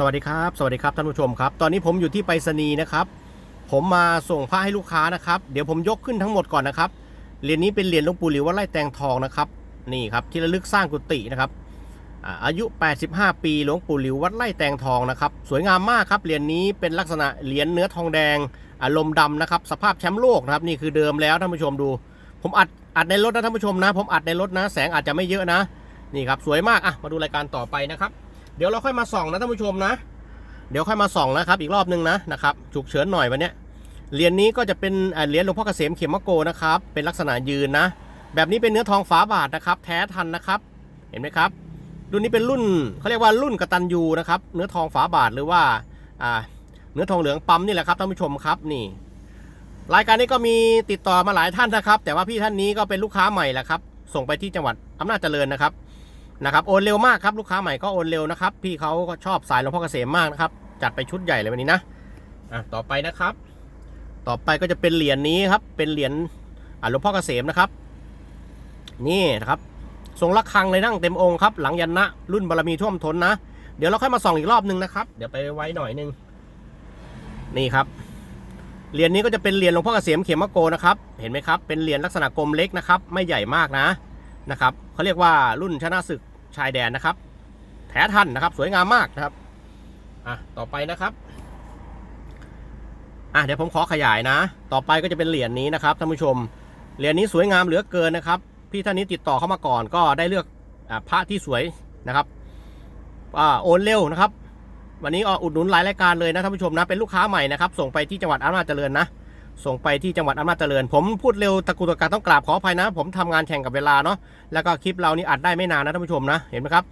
สวัสดีครับสวัสดีครับท่านผู้ชมครับ ตอนนี้ผมอยู่ที่ไปรษณีย์นะครับ ผมมาส่งผ้าให้ลูกค้านะครับ เดี๋ยวผมยกขึ้นทั้งหมดก่อนนะครับเหรียญนี้เป็นเหรียญหลวงปู่หลิววัดไร่แตงทองนะครับนี่ครับที่ระลึกสร้างกุฏินะครับอาอายุ 85 ปีหลวงปู่หลิววัดไร่แตงทองนะครับ สวยงามมากครับเหรียญนี้เป็นลักษณะเหรียญเนื้อทองแดงอารมณ์ดำนะครับ สภาพแชมป์โลกนะครับนี่คือเดิมแล้วท่านผู้ชมดู ผมอัดอัดในรถนะท่านผู้ชมนะ ผมอัดในรถนะ แสงอาจจะไม่เยอะนะนี่ครับสวยมากอะมาดูรายการต่อไปนะครับ เดี๋ยวเราค่อยมาส่องนะท่านผู้ชมนะ เดี๋ยวค่อยมาส่องนะครับ อีกรอบนึงนะนะครับฉุกเฉินหน่อยวันนี้เหรียญนี้ก็จะเป็นเหรียญหลวงพ่อเกษมเขมมะโกนะครับ เป็นลักษณะยืนนะ แบบนี้เป็นเนื้อทองฝาบาทนะครับ แท้ทันนะครับ เห็นไหมครับ รุ่นนี้เป็นรุ่นเขาเรียกว่ารุ่นกระตันยูนะครับ เนื้อทองฝาบาทหรือว่าอ่าเนื้อทองเหลืองปั๊มนี่แหละครับท่านผู้ชมครับนี่รายการนี้ก็มีติดต่อมาหลายท่านนะครับ แต่ว่าพี่ท่านนี้ก็เป็นลูกค้าใหม่แหละครับ ส่งไปที่จังหวัดอำนาจเจริญนะครับ นะครับโอนเร็วมากครับลูกค้าใหม่ก็โอนเร็วนะครับ พี่เขาก็ชอบสายหลวงพ่อเกษมมากนะครับ จัดไปชุดใหญ่เลยวันนี้นะอะต่อไปนะครับ ต่อไปก็จะเป็นเหรียญนี้ครับ เป็นเหรียญหลวงพ่อเกษมนะครับ นี่นะครับทรงระฆังเลยนั่งเต็มองค์ครับ หลังยันนะรุ่นบารมีท่วมท้นนะ เดี๋ยวเราค่อยมาส่องอีกรอบนึงนะครับ เดี๋ยวไปไว้หน่อยนึงนี่ครับเหรียญนี้ก็จะเป็นเหรียญหลวงพ่อเกษมเขมมะโกนะครับ เห็นไหมครับ เป็นเหรียญลักษณะกลมเล็กนะครับ ไม่ใหญ่มากนะนะครับเขาเรียกว่ารุ่นชนะศึก ชายแดนนะครับ แท้ทันนะครับ สวยงามมากนะครับอะต่อไปนะครับอะเดี๋ยวผมขอขยายนะ ต่อไปก็จะเป็นเหรียญนี้นะครับท่านผู้ชมเหรียญนี้สวยงามเหลือเกินนะครับ พี่ท่านนี้ติดต่อเข้ามาก่อน ก็ได้เลือกอะพระที่สวยนะครับอ่าโอนเร็วนะครับ วันนี้ก็อุดหนุนหลายรายการเลยนะท่านผู้ชมนะเป็นลูกค้าใหม่นะครับ ส่งไปที่จังหวัดอำนาจเจริญนะ ส่งไปที่จังหวัดอำนาจเจริญ ผมพูดเร็วตะกุตะการต้องกราบขออภัยนะ ผมทำงานแข่งกับเวลาเนาะแล้วก็คลิปเรานี่อัดได้ไม่นานนะท่านผู้ชมนะเห็นไหมครับ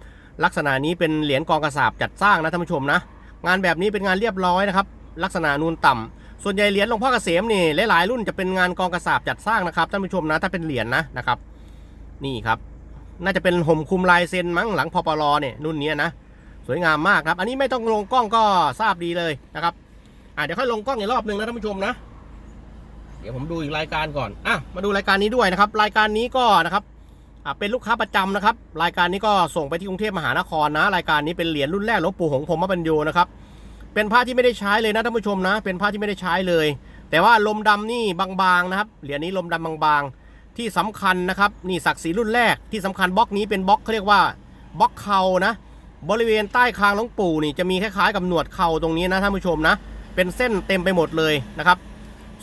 ลักษณะนี้เป็นเหรียญกองกระสาบจัดสร้างนะท่านผู้ชมนะ งานแบบนี้เป็นงานเรียบร้อยนะครับลักษณะนูนต่ำส่วนใหญ่เหรียญหลวงพ่อเกษมนี่หลายๆรุ่นจะเป็นงานกองกระสาบจัดสร้างนะครับท่านผู้ชมนะถ้าเป็นเหรียญนะนะครับ นี่ครับ น่าจะเป็นห่มคุมลายเซ็นมั้งหลังพปรเนี่ยรุ่นนี้นะสวยงามมากครับ อันนี้ไม่ต้องลงกล้องก็ทราบดีเลยนะครับอะเดี๋ยวค่อยลงกล้องอีกรอบหนึ่งนะท่านผู้ชมนะ เดี๋ยวผมดูอีกรายการก่อนอะมาดูรายการนี้ด้วยนะครับ รายการนี้ก็นะครับอะเป็นลูกค้าประจำนะครับ รายการนี้ก็ส่งไปที่กรุงเทพมหานครนะ รายการนี้เป็นเหรียญรุ่นแรกหลวงปู่หงส์พรมบรรโยนะครับ เป็นผ้าที่ไม่ได้ใช้เลยนะท่านผู้ชมนะ เป็นผ้าที่ไม่ได้ใช้เลย แต่ว่าลมดำนี่บางๆนะครับ เหรียญนี้ลมดำบางๆ ที่สำคัญนะครับ นี่ศักดิ์ศรีรุ่นแรก ที่สำคัญบล็อกนี้เป็นบล็อกเขาเรียกว่าบล็อกเข่านะ บริเวณใต้คางหลวงปู่นี่จะมีคล้ายๆกับหนวดเข่าตรงนี้นะท่านผู้ชมนะ เป็นเส้นเต็มไปหมดเลยนะครับ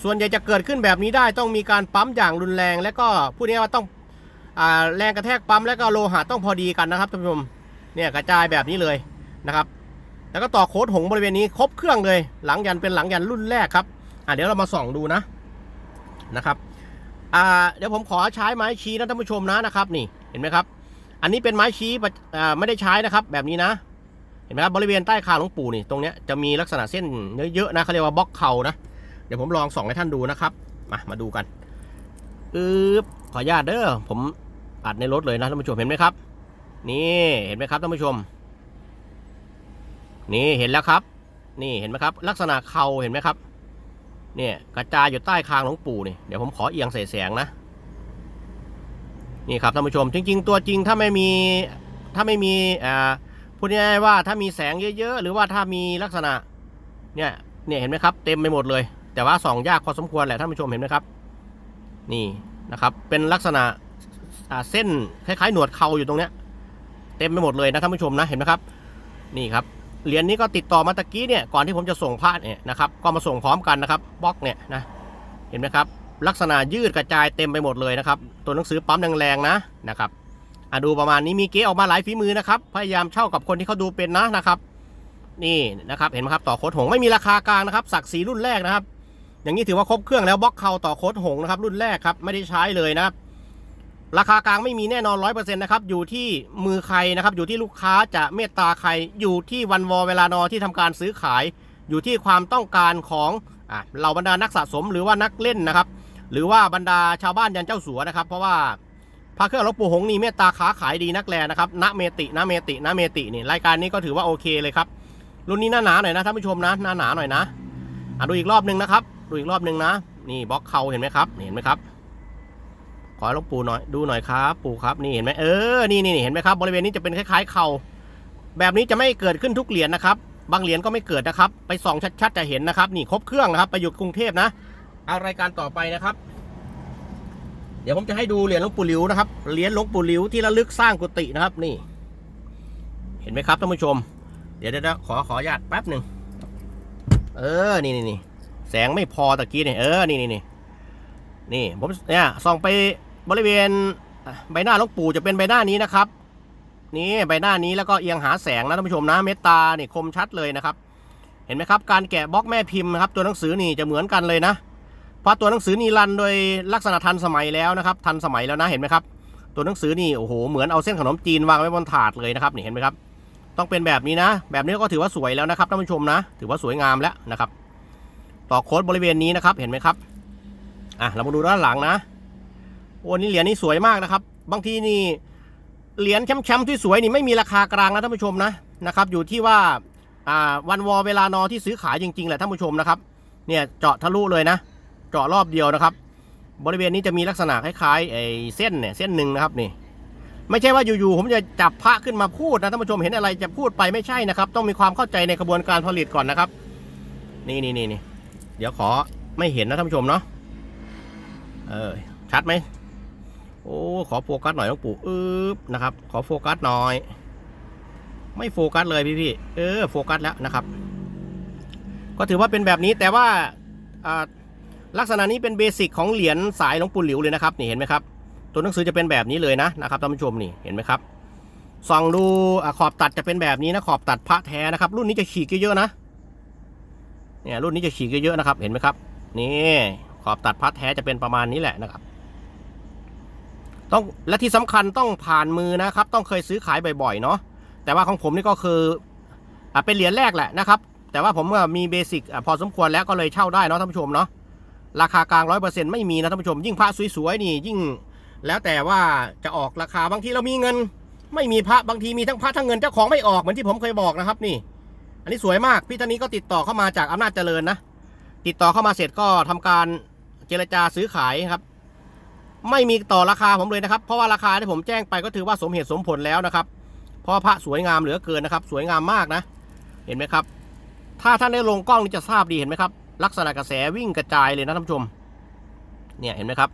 ส่วนใหญ่จะเกิดขึ้นแบบนี้ได้ต้องมีการปั๊มอย่างรุนแรง และก็พูดง่ายว่าต้องอแรงกระแทกปั๊มและก็โลหะต้องพอดีกันนะครับท่านผู้ชมเนี่ยกระจายแบบนี้เลยนะครับ แล้วก็ต่อโค้ดหงบริเวณนี้ครบเครื่องเลย หลังยันเป็นหลังยันรุ่นแรกครับอ่าเดี๋ยวเรามาส่องดูนะนะครับอ่าเดี๋ยวผมขอใช้ไม้ชี้นะท่านผู้ชมนะนะครับ นี่เห็นไหมครับ อันนี้เป็นไม้ชี้ปะอ่าไม่ได้ใช้นะครับ แบบนี้นะเห็นไหมครับบริเวณใต้คางหลวงปู่นี่ตรงเนี้ยจะมีลักษณะเส้นเยอะๆนะเขาเรียกว่าบล็อกเข่านะ ดี๋ยวผมลองส่องให้ท่านดูนะครับ มามาดูกันอึบขออนุญาตเด้อผมอัดในรถเลยนะท่านผู้ชมเห็นไหมครับ นี่เห็นไหมครับท่านผู้ชม นี่เห็นแล้วครับ นี่เห็นไหมครับ ลักษณะเข่าเห็นไหมครับ เนี่ยกระจายอยู่ใต้คางหลวงปู่นี่เดี๋ยวผมขอเอียงใส่แสงนะนี่ครับท่านผู้ชม จริง ๆ ตัวจริงถ้าไม่มีถ้าไม่มีอ่าพูดง่ายๆว่าถ้ามีแสงเยอะ ๆ หรือว่าถ้ามีลักษณะเนี่ยเนี่ยเห็นไหมครับ เต็มไปหมดเลย แต่ว่าส่องยากพอสมควรแหละท่านผู้ชมเห็นไหมครับ นี่นะครับเป็นลักษณะเส้นคล้ายๆ หนวดเข่าอยู่ตรงเนี้ยเต็มไปหมดเลยนะท่านผู้ชมนะเห็นไหมครับ นี่ครับเหรียญนี้ก็ติดต่อมาตะกี้เนี่ยก่อนที่ผมจะส่งพาดเนี่ยนะครับก็มาส่งพร้อมกันนะครับบล็อกเนี่ยนะเห็นไหมครับลักษณะยืดกระจายเต็มไปหมดเลยนะครับตัวหนังสือปั๊มแรงๆนะนะครับอะดูประมาณนี้มีเก๊ออกมาหลายฝีมือนะครับพยายามเช่ากับคนที่เขาดูเป็นนะนะครับ นี่นะครับเห็นไหมครับต่อโค้ดหงไม่มีราคากลางนะครับศักดิ์ศรีรุ่นแรกนะครับ อย่างนี้ถือว่าครบเครื่องแล้วบล็อกเข่าต่อโค้ดหงนะครับรุ่นแรกครับไม่ได้ใช้เลยนะครับ ราคากลางไม่มีแน่นอนร้อยเปอร์เซ็นต์นะครับอยู่ที่มือใครนะครับ อยู่ที่ลูกค้าจะเมตตาใครอยู่ที่วันวอเวลานอที่ทำการซื้อขาย อยู่ที่ความต้องการของอะเหล่าบรรดานักสะสมหรือว่านักเล่นนะครับ หรือว่าบรรดาชาวบ้านยันเจ้าสัวนะครับ เพราะว่าพระเครื่องหลวงปู่หงนี่เมตตาค้าขายดีนักแลนะครับณเมติณเมติณเมตินี่รายการนี้ก็ถือว่าโอเคเลยครับรุ่นนี้หน้าหนาหน่อยนะท่านผู้ชมนะหน้าหนาหน่อยนะอะดูอีกรอบหนึ่งนะครับ ดูอีกรอบหนึ่งนะ นี่บล็อกเข่าเห็นไหมครับ เห็นไหมครับ ขอให้ลวงปู่หน่อยดูหน่อยครับปู่ครับนี่เห็นไหมเออนี่นี่เห็นไหมครับบริเวณนี้จะเป็นคล้ายๆเข่าแบบนี้จะไม่เกิดขึ้นทุกเหรียญนะครับ บางเหรียญก็ไม่เกิดนะครับ ไปส่องชัดๆจะเห็นนะครับ นี่ครบเครื่องนะครับ ไปอยู่กรุงเทพนะเอารายการต่อไปนะครับ เดี๋ยวผมจะให้ดูเหรียญหลวงปู่หลิวนะครับ เหรียญหลวงปู่หลิวที่ระลึกสร้างกุฏินะครับ นี่ เห็นไหมครับท่านผู้ชม เดี๋ยวเดี๋ยวขอขออนุญาตแป๊บหนึ่งเออ นี่นี่นี่ แสงไม่พอตะกี้เนี่ยเออ นี่นี่นี่นี่ผมเนี่ยส่องไปบริเวณใบหน้าหลวงปู่จะเป็นใบหน้านี้นะครับ นี่ใบหน้านี้แล้วก็เอียงหาแสงนะท่านผู้ชมนะเมตตาเนี่ยคมชัดเลยนะครับ เห็นไหมครับ การแกะบล็อกแม่พิมพ์นะครับตัวหนังสือนี่จะเหมือนกันเลยนะเพราะตัวหนังสือนี่รันโดยลักษณะทันสมัยแล้วนะครับ ทันสมัยแล้วนะเห็นไหมครับ ตัวหนังสือนี่โอ้โหเหมือนเอาเส้นขนมจีนวางไว้บนถาดเลยนะครับนี่เห็นไหมครับ ต้องเป็นแบบนี้นะ แบบนี้ก็ถือว่าสวยแล้วนะครับท่านผู้ชมนะ ถือว่าสวยงามแล้วนะครับ ต่อโค้ดบริเวณนี้นะครับเห็นไหมครับอะเรามาดูด้านหลังนะโอ้นี่เหรียญนี่สวยมากนะครับ บางทีนี่เหรียญแชมป์ๆที่สวยนี่ไม่มีราคากลางนะท่านผู้ชมนะนะครับ อยู่ที่ว่าอ่าวันวอเวลานอที่ซื้อขายจริงๆแหละท่านผู้ชมนะครับเนี่ยเจาะทะลุเลยนะ เจาะรอบเดียวนะครับ บริเวณนี้จะมีลักษณะคล้ายๆไอ้เส้นเนี่ยเส้นหนึ่งนะครับนี่ ไม่ใช่ว่าอยู่ๆผมจะจับพระขึ้นมาพูดนะท่านผู้ชมเห็นอะไรจะพูดไปไม่ใช่นะครับ ต้องมีความเข้าใจในกระบวนการผลิตก่อนนะครับ นี่นี่นี่นี่ เดี๋ยวขอไม่เห็นนะท่านผู้ชมเนาะเออชัดไหมโอ้ขอโฟกัสหน่อยน้องปู่อึ๊บนะครับ ขอโฟกัสหน่อย ไม่โฟกัสเลยพี่พี่เออโฟกัสแล้วนะครับ ก็ถือว่าเป็นแบบนี้แต่ว่าอ่าลักษณะนี้เป็นเบสิกของเหรียญสายหลวงปู่หลิวเลยนะครับนี่เห็นไหมครับตัวหนังสือจะเป็นแบบนี้เลยนะนะครับท่านผู้ชมนี่เห็นไหมครับส่องดูอขอบตัดจะเป็นแบบนี้นะขอบตัดพระแท้นะครับ รุ่นนี้จะฉีกเยอะๆนะ เนี่ยรุ่นนี้จะฉีกเยอะๆนะครับ เห็นไหมครับ นี่ขอบตัดพระแท้จะเป็นประมาณนี้แหละนะครับ ต้องและที่สำคัญต้องผ่านมือนะครับ ต้องเคยซื้อขายบ่อยๆเนาะแต่ว่าของผมนี่ก็คืออะเป็นเหรียญแรกแหละนะครับ แต่ว่าผมก็มีเบสิกพอสมควรแล้วก็เลยเช่าได้เนาะท่านผู้ชมเนาะราคากลางร้อยเปอร์เซ็นต์ไม่มีนะท่านผู้ชม ยิ่งพระสวยๆนี่ยิ่ง แล้วแต่ว่าจะออกราคาบางทีเรามีเงิน ไม่มีพระบางทีมีทั้งพระทั้งเงินเจ้าของไม่ออกเหมือนที่ผมเคยบอกนะครับนี่ อันนี้สวยมาก พี่ท่านนี้ก็ติดต่อเข้ามาจากอำนาจเจริญนะ ติดต่อเข้ามาเสร็จก็ทำการเจรจาซื้อขายครับ ไม่มีต่อราคาผมเลยนะครับ เพราะว่าราคาที่ผมแจ้งไปก็ถือว่าสมเหตุสมผลแล้วนะครับ เพราะว่าพระสวยงามเหลือเกินนะครับ สวยงามมากนะ เห็นไหมครับ ถ้าท่านได้ลงกล้องนี่จะทราบดีเห็นไหมครับ ลักษณะกระแสวิ่งกระจายเลยนะท่านผู้ชม เนี่ยเห็นไหมครับ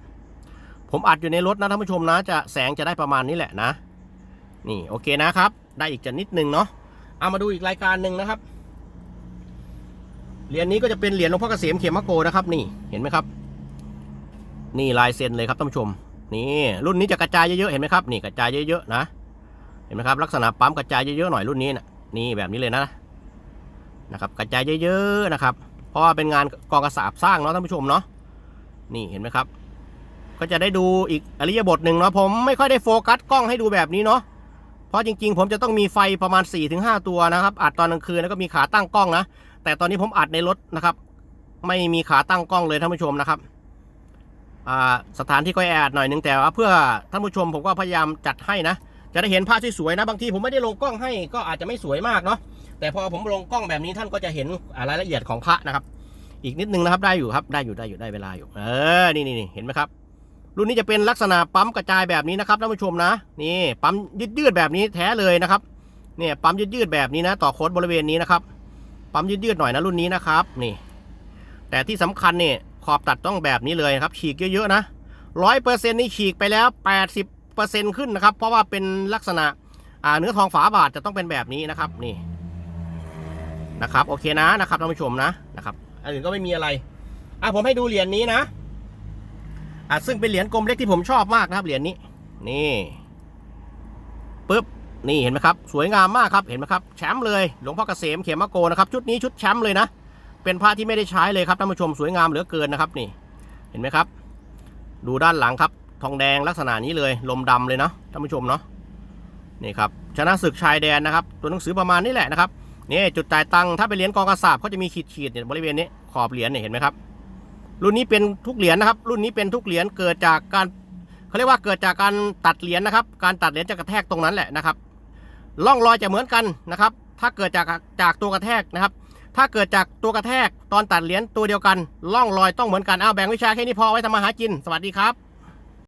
ผมอัดอยู่ในรถนะท่านผู้ชมนะ จะแสงจะได้ประมาณนี้แหละนะ นี่โอเคนะครับ ได้อีกจะนิดนึงเนาะ เอามาดูอีกรายการหนึ่งนะครับ เหรียญนี้ก็จะเป็นเหรียญหลวงพ่อเกษมเขมมะโกนะครับ นี่เห็นไหมครับ นี่ลายเซ็นเลยครับท่านผู้ชม นี่รุ่นนี้จะกระจายเยอะๆเห็นไหมครับ นี่กระจายเยอะๆนะ เห็นไหมครับลักษณะปั๊มกระจายเยอะๆหน่อยรุ่นนี้นะนี่แบบนี้เลยนะนะครับ กระจายเยอะๆนะครับ เพราะว่าเป็นงานกองกระสาบสร้างเนาะท่านผู้ชมเนาะนี่เห็นไหมครับ ก็จะได้ดูอีกอริยบทหนึ่งเนาะผมไม่ค่อยได้โฟกัสกล้องให้ดูแบบนี้เนาะ เพราะจริงๆ ผมจะต้องมีไฟประมาณ 4-5 ตัวนะครับ อัดตอนกลางคืนแล้วก็มีขาตั้งกล้องนะ แต่ตอนนี้ผมอัดในรถนะครับ ไม่มีขาตั้งกล้องเลยท่านผู้ชมนะครับสถานที่ก็แออัดหน่อยนึงแต่ว่าเพื่อท่านผู้ชมผมก็พยายามจัดให้นะ จะได้เห็นภาพสวยๆนะ บางทีผมไม่ได้ลงกล้องให้ก็อาจจะไม่สวยมากเนาะ แต่พอผมลงกล้องแบบนี้ท่านก็จะเห็นรายละเอียดของพระนะครับ อีกนิดนึงนะครับได้อยู่ครับ ได้อยู่ได้อยู่ได้เวลาอยู่ เออ นี่นี่เห็นไหมครับ รุ่นนี้จะเป็นลักษณะปั๊มกระจายแบบนี้นะครับท่านผู้ชมนะนี่ปั๊มยืดยืดๆแบบนี้แท้เลยนะครับเนี่ยปั๊มยืดยืดๆแบบนี้นะ ต่อโค้ดบริเวณนี้นะครับ ปั๊มยืดยืดๆหน่อยนะรุ่นนี้นะครับนี่ แต่ที่สำคัญเนี่ยขอบตัดต้องแบบนี้เลยครับ ฉีกเยอะๆนะร้อยเปอร์เซ็นต์นี่ฉีกไปแล้วแปดสิบเปอร์เซ็นต์ขึ้นนะครับ เพราะว่าเป็นลักษณะอ่าเนื้อทองฝาบาทจะต้องเป็นแบบนี้นะครับนี่นะครับโอเคนะนะครับท่านผู้ชมนะนะครับอันอื่นก็ไม่มีอะไรอะผมให้ดูเหรียญนี้นะ อะซึ่งเป็นเหรียญกลมเล็กที่ผมชอบมากนะครับเหรียญนี้ นี่ปึ๊บนี่เห็นไหมครับ สวยงามมากครับเห็นไหมครับแชมป์เลยหลวงพ่อเกษมเขมโกนะครับ ชุดนี้ชุดแชมป์เลยนะ เป็นผ้าที่ไม่ได้ใช้เลยครับท่านผู้ชมสวยงามเหลือเกินนะครับ นี่ เห็นไหมครับ ดูด้านหลังครับ ทองแดงลักษณะนี้เลยลมดำเลยเนาะท่านผู้ชมเนาะนี่ครับชนะศึกชายแดนนะครับ ตัวหนังสือประมาณนี้แหละนะครับนี่จุดจ่ายตังค์ถ้าเป็นเหรียญกองกระสาบเขาจะมีขีดๆเนี่ยบริเวณนี้ขอบเหรียญเนี่ยเห็นไหมครับ รุ่นนี้เป็นทุกเหรียญนะครับ รุ่นนี้เป็นทุกเหรียญเกิดจากการเขาเรียกว่าเกิดจากการตัดเหรียญนะครับ การตัดเหรียญจะกระแทกตรงนั้นแหละนะครับร่องรอยจะเหมือนกันนะครับ ถ้าเกิดจากจากตัวกระแทกนะครับ ถ้าเกิดจากตัวกระแทกตอนตัดเหรียญตัวเดียวกันร่องรอยต้องเหมือนกันเอาแบ่งวิชาแค่นี้พอไว้ทำมาหากิน สวัสดีครับ